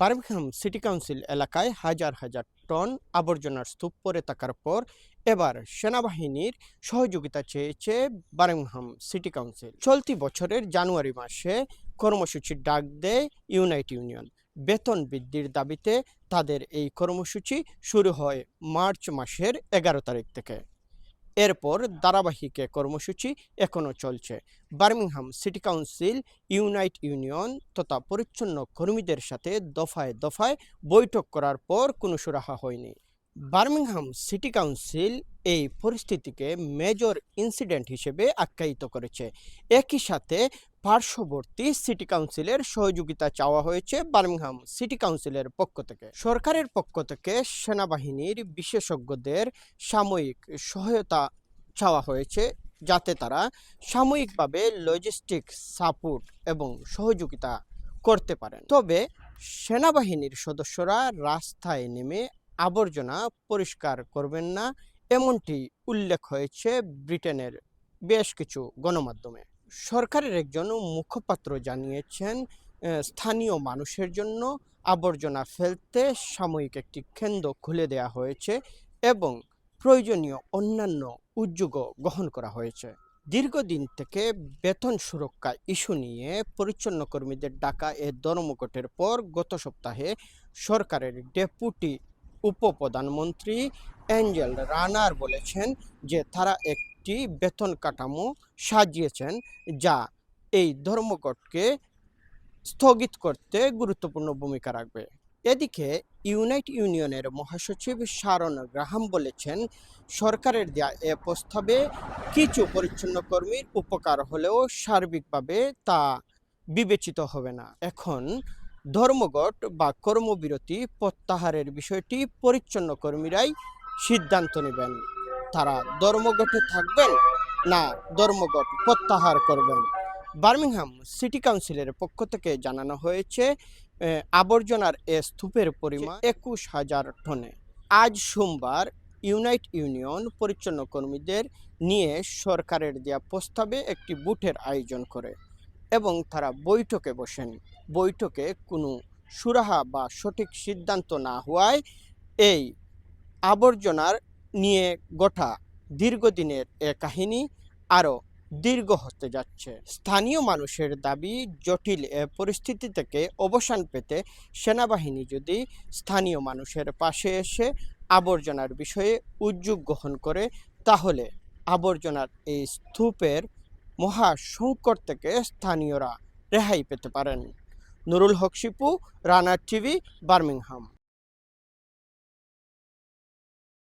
Birmingham city council এলাকায় হাজার হাজার টন আবর্জনার স্তূপ পড়ে থাকার পর এবার সেনাবাহিনীর সহযোগিতা চেয়েছে বার্মিংহাম সিটি কাউন্সিল। চলতি বছরের জানুয়ারি মাসে কর্মসূচির ডাক দেয় ইউনাইট ইউনিয়ন। বেতন বৃদ্ধির দাবিতে তাদের এই কর্মসূচি শুরু হয় মার্চ মাসের এগারো তারিখ থেকে। এরপর ধারাবাহিক কর্মসূচি এখনও চলছে। Birmingham city council, Unite union তথা পরিচ্ছন্ন কর্মীদের সাথে দফায় দফায় বৈঠক করার পর কোনো সুরাহা হয়নি। বার্মিংহাম সিটি কাউন্সিল এই পরিস্থিতিকে মেজর ইনসিডেন্ট হিসেবে আখ্যায়িত করেছে। একই সাথে পার্শ্ববর্তী সিটি কাউন্সিলের সহযোগিতা চাওয়া হয়েছে বার্মিংহাম সিটি কাউন্সিলের পক্ষ থেকে। সরকারের পক্ষ থেকে সেনাবাহিনীর বিশেষজ্ঞদের সাময়িক সহায়তা চাওয়া হয়েছে যাতে তারা সাময়িকভাবে লজিস্টিক সাপোর্ট এবং সহযোগিতা করতে পারেন। তবে সেনাবাহিনীর সদস্যরা রাস্তায় নেমে আবর্জনা পরিষ্কার করবেন না, এমনটি উল্লেখ হয়েছে ব্রিটেনের বেশ কিছু গণমাধ্যমে। সরকারের একজন মুখপাত্র জানিয়েছেন স্থানীয় মানুষের জন্য আবর্জনা ফেলতে সাময়িক একটি কেন্দ্র খুলে দেওয়া হয়েছে এবং প্রয়োজনীয় অন্যান্য উদ্যোগও গ্রহণ করা হয়েছে। দীর্ঘদিন থেকে বেতন সুরক্ষা ইস্যু নিয়ে পরিচ্ছন্ন কর্মীদের ডাকা এ ধর্মঘটের পর গত সপ্তাহে সরকারের ডেপুটি উপপ্রধানমন্ত্রী অ্যাঞ্জেল রানার বলেছেন যে তারা একটি বেতন কাঠামো সাজিয়েছেন যা এই ধর্মঘটকে স্থগিত করতে গুরুত্বপূর্ণ ভূমিকা রাখবে। এদিকে ইউনাইট ইউনিয়নের মহাসচিব শারন গ্রাহাম বলেছেন, সরকারের দেয়া এ প্রস্তাবে কিছু পরিচ্ছন্ন কর্মীর উপকার হলেও সার্বিকভাবে তা বিবেচিত হবে না। এখন ধর্মঘট বা কর্মবিরতি প্রত্যাহারের বিষয়টি পরিচ্ছন্ন কর্মীরাই সিদ্ধান্ত নেবেন। তারা ধর্মঘটে থাকবেন না ধর্মঘট প্রত্যাহার করবেন? বার্মিংহাম সিটি কাউন্সিলের পক্ষ থেকে জানানো হয়েছে আবর্জনার এ স্তূপের পরিমাণ একুশ হাজার টনে। আজ সোমবার ইউনাইট ইউনিয়ন পরিচ্ছন্ন কর্মীদের নিয়ে সরকারের দেয়া প্রস্তাবে একটি বুথের আয়োজন করে। এবং তারা বৈঠকে বসেন। বৈঠকে কোনো সুরাহা বা সঠিক সিদ্ধান্ত না হওয়ায় এই আবর্জনার নিয়ে গোটা দীর্ঘদিনের এ কাহিনী আরও দীর্ঘ হতে যাচ্ছে। স্থানীয় মানুষের দাবি, জটিল এ পরিস্থিতি থেকে অবসান পেতে সেনাবাহিনী যদি স্থানীয় মানুষের পাশে এসে আবর্জনার বিষয়ে উদ্যোগ গ্রহণ করে, তাহলে আবর্জনার এই স্তূপের মহা সংকট থেকে স্থানীয়রা রেহাই পেতে পারেন। Nurul Haque Shipu Runner TV Birmingham.